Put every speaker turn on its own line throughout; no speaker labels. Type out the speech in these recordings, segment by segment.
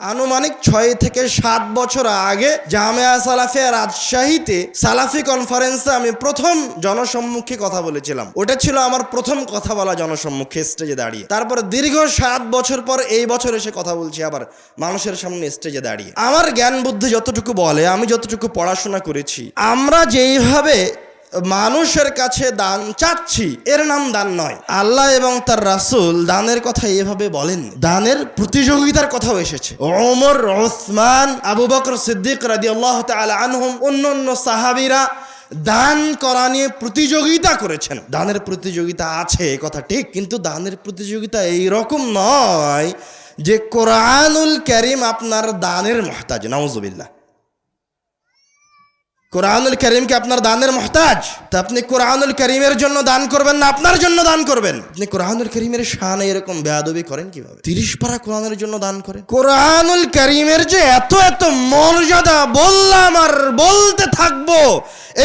আনুমানিক ছয় থেকে সাত বছর আগে জামিয়া সালাফিয়া রাজশাহীতে সালাফি কনফারেন্সে আমি প্রথম জনসম্মুখে কথা বলেছিলাম। ওটা ছিল আমার প্রথম কথা বলা জনসম্মুখে স্টেজে দাঁড়িয়ে। তারপরে দীর্ঘ সাত বছর পর এই বছর এসে কথা বলছি আবার মানুষের সামনে স্টেজে দাঁড়িয়ে। আমার জ্ঞান বুদ্ধি যতটুকু বলে, আমি যতটুকু পড়াশোনা করেছি, আমরা যেইভাবে মানুষের কাছে দান চাচ্ছি, এর নাম দান নয়। আল্লাহ এবং তার রাসূল দানের কথা এভাবে বলেন দানের প্রতিযোগিতার কথাও এসেছে। ওমর, ওসমান, আবু বকর সিদ্দিক রাদি আল্লাহ আনহুম, অন্য অন্য সাহাবিরা দান করা নিয়ে প্রতিযোগিতা করেছেন। দানের প্রতিযোগিতা আছে, এ কথা ঠিক, কিন্তু দানের প্রতিযোগিতা এই রকম নয় যে কোরআনুল করিম আপনার দানের মহতাজ, নাউজুবিল্লাহ। কোরআনুল করিমকে আপনার দানের মহতাজ? তা আপনি কোরআনুল করিমের জন্য দান করবেন না আপনার জন্য দান করবেন? আপনি কোরআনুল করিমের শান এরকম বেয়াদবি করেন কীভাবে? তিরিশ পারা কোরআনের জন্য দান করেন। কোরআনুল করিমের যে এত এত মর্যাদা, বললাম আর বলতে থাকব,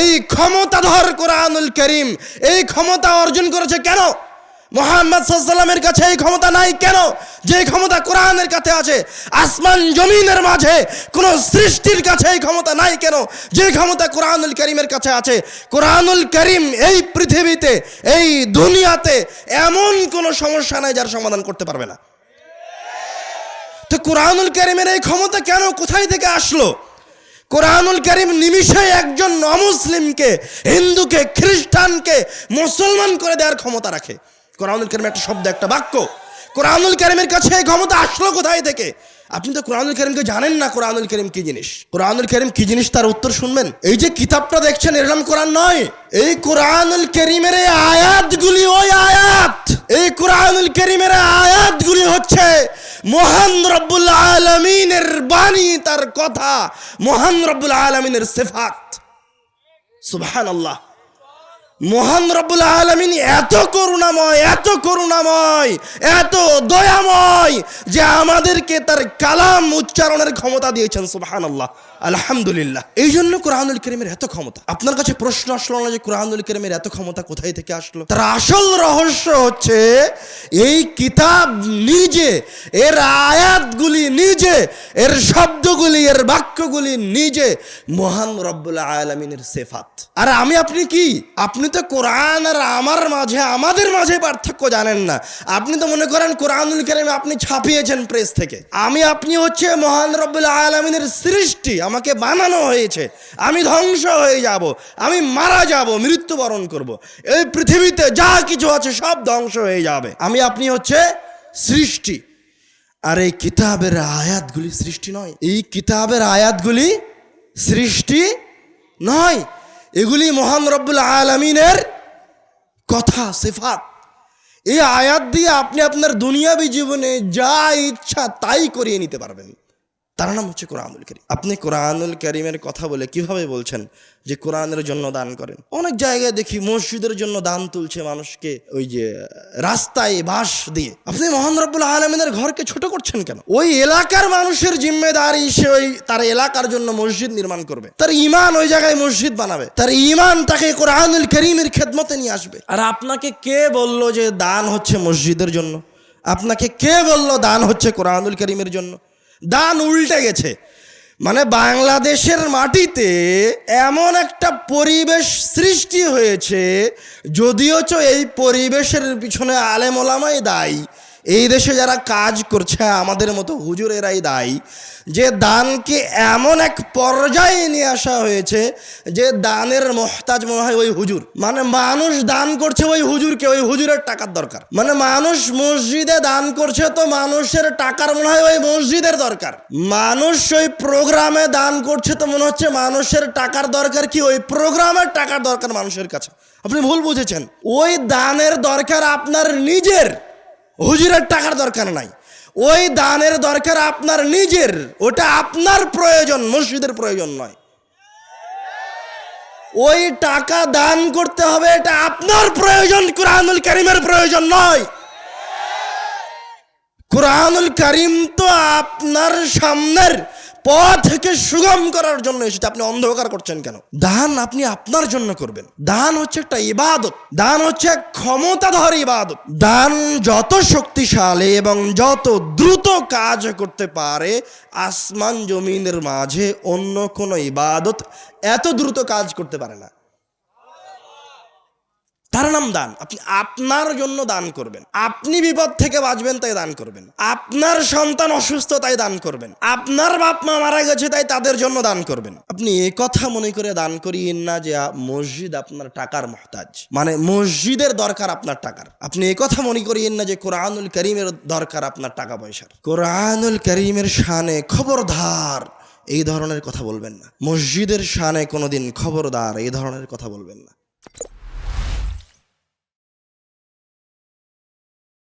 এই ক্ষমতাধর কোরআনুল করিম, এই ক্ষমতা অর্জন করেছে কেন? মোহাম্মদ সাল্লামের কাছে এই ক্ষমতা নাই কেন? যে ক্ষমতা কোরআনের কাছে আছে, আসমান জমিনের মাঝে কোন সৃষ্টির কাছে এই ক্ষমতা নাই কেন? যে ক্ষমতা কোরআনুল করিমের কাছে আছে, কোরআনুল করিম এই পৃথিবীতে, এই দুনিয়াতে এমন কোনো সমস্যা নাই যার সমাধান করতে পারবে না। তো কোরআনুল করিমের এই ক্ষমতা কেন কোথায় থেকে আসলো? কোরআনুল করিম নিমিষে একজন অমুসলিমকে, হিন্দুকে, খ্রিস্টানকে, মুসলমান করে দেওয়ার ক্ষমতা রাখে। কোরআনুল করিম একটা শব্দ, একটা বাক্য। কোরআনুল করিমের কাছে এই ক্ষমতা আসলো কোথায় থেকে? আপনি তো কোরআনুল করিমকে জানেন না কোরআনুল করিম কি জিনিস। কোরআনুল করিম কি জিনিস তার উত্তর শুনবেন? এই যে কিতাবটা দেখছেন, এর নাম কোরআন নয়। এই কোরআনুল করিমের আয়াতগুলি ওই আয়াত। এই কোরআনুল করিমের আয়াতগুলি হচ্ছে মহান রব্বুল আলমিনের বাণী, তার কথা। মহান রব্বুল আলমিনের সেফাত। সুবহান আল্লাহ মহান রব্বুল আলমিন এত করুণাময় এত করুণাময়, এত দয়াময় যে আমাদেরকে তার কালাম উচ্চারণের ক্ষমতা দিয়েছেন সুবাহান আল্লাহ আলহামদুলিল্লাহ। এই জন্য কোরআনুল করিমের এত ক্ষমতা। আপনার কাছে প্রশ্ন আসলো না যে কোরআনুল করিমের এত ক্ষমতা কোথায় থেকে আসলো? তার আসল রহস্য হচ্ছে, এই কিতাব নিজে, এর আয়াতগুলি নিজে, এর শব্দগুলি, এর বাক্যগুলি নিজে মহান রব্বুল আলমিনের সেফাত। আর আমি, আপনি কি? আপনি তো কোরআন আর আমার মাঝে, আমাদের মাঝে পার্থক্য জানেন না। আপনি তো মনে করেন কোরআনুল করিম আপনি ছাপিয়েছেন প্রেস থেকে। আমি, আপনি হচ্ছে মহান রব্বুল আলমিনের সৃষ্টি। আমাকে বানানো হয়েছে। আমি ধ্বংস হয়ে যাব। আমি মারা যাব, মৃত্যুবরণ করব। এই পৃথিবীতে যা কিছু আছে সব ধ্বংস হয়ে যাবে। আমি, আপনি হচ্ছে সৃষ্টি। আর এই কিতাবের আয়াতগুলি সৃষ্টি নয়। এই কিতাবের আয়াতগুলি সৃষ্টি নয়। এগুলি মহান রব্বুল আলমিনের কথা, সেফাত। এই আয়াত দিয়ে আপনি আপনার দুনিয়াবী জীবনে যা ইচ্ছা তাই করিয়ে নিতে পারবেন। তার নাম হচ্ছে কোরআনুল করিম। আপনি কোরআনুল করিমের কথা বলে কীভাবে বলছেন যে কোরআনের জন্য দান করেন? অনেক জায়গায় দেখি মসজিদের জন্য দান তুলছে মানুষকে ওই যে রাস্তায় বাস দিয়ে। আপনি মোহাম্মদ রব্বুল আলমিনের ঘরকে ছোট করছেন কেন? ওই এলাকার মানুষের জিম্মেদারি সে ওই তার এলাকার জন্য মসজিদ নির্মাণ করবে। তার ইমান ওই জায়গায় মসজিদ বানাবে। তার ইমান তাকে কোরআনুল করিমের খেদমতে নিয়ে আসবে। আর আপনাকে কে বলল যে দান হচ্ছে মসজিদের জন্য? আপনাকে কে বলল দান হচ্ছে কোরআনুল করিমের জন্য? দান উল্টে গেছে। মানে বাংলাদেশের মাটিতে এমন একটা পরিবেশ সৃষ্টি হয়েছে, যদিও এই পরিবেশের পিছনে আলেমোলামাই দায়ী। এই দেশে যারা কাজ করছে, আমাদের মতো হুজুরেরাই দায়ী। যে দানকে এমন এক পর্যায়ে নিয়ে আসা হয়েছে যে দানের মহতাজ মনে হয় ওই হুজুর। মানে মানুষ দান করছে ওই হুজুরকে, ওই হুজুরের টাকার দরকার। মানে মানুষ মসজিদে দান করছে তো মানুষের টাকার মনে হয় ওই মসজিদের দরকার। মানুষ ওই প্রোগ্রামে দান করছে তো মনে হচ্ছে মানুষের টাকার দরকার কি? ওই প্রোগ্রামের টাকার দরকার মানুষের কাছে। আপনি ভুল বুঝেছেন। ওই দানের দরকার আপনার নিজের। হুজুরের টাকার দরকার নাই। ওই দানের দরকার আপনার নিজের, ওটা আপনার প্রয়োজন, মসজিদের প্রয়োজন নয়। ওই টাকা দান করতে হবে, এটা আপনার প্রয়োজন, কোরআনুল করিমের প্রয়োজন নয়। কোরআনুল করিম তো আপনার সামনের পথকে সুগম করার জন্য এসেছে। আপনি অন্ধকার করছেন কেন? দান আপনি আপনার জন্য করবেন। দান হচ্ছে একটা ইবাদত। দান হচ্ছে ক্ষমতাধর ইবাদত। দান যত শক্তিশালী এবং যত দ্রুত কাজ করতে পারে, আসমান জমিনের মাঝে অন্য কোনো ইবাদত এত দ্রুত কাজ করতে পারে না। তার নাম দান। আপনি আপনার জন্য দান করবেন। আপনি বিপদ থেকে বাঁচবেন, তাই দান করবেন। আপনার সন্তান অসুস্থ, তাই দান করবেন। আপনার বাপ মা মারা গেছে, তাই তাদের জন্য দান করবেন। আপনি এ কথা মনে করে দান করিয়েন না যে মসজিদ আপনার টাকার মহতাজ। মানে মসজিদের দরকার আপনার টাকার। আপনি এ কথা মনে করিয়েন না যে, কোরআনুল করিমের দরকার আপনার টাকা পয়সার। কোরআনুল করিমের শানে খবরদার, এই ধরনের কথা বলবেন না। মসজিদের শানে কোনোদিন খবরদার, এই ধরনের কথা বলবেন না।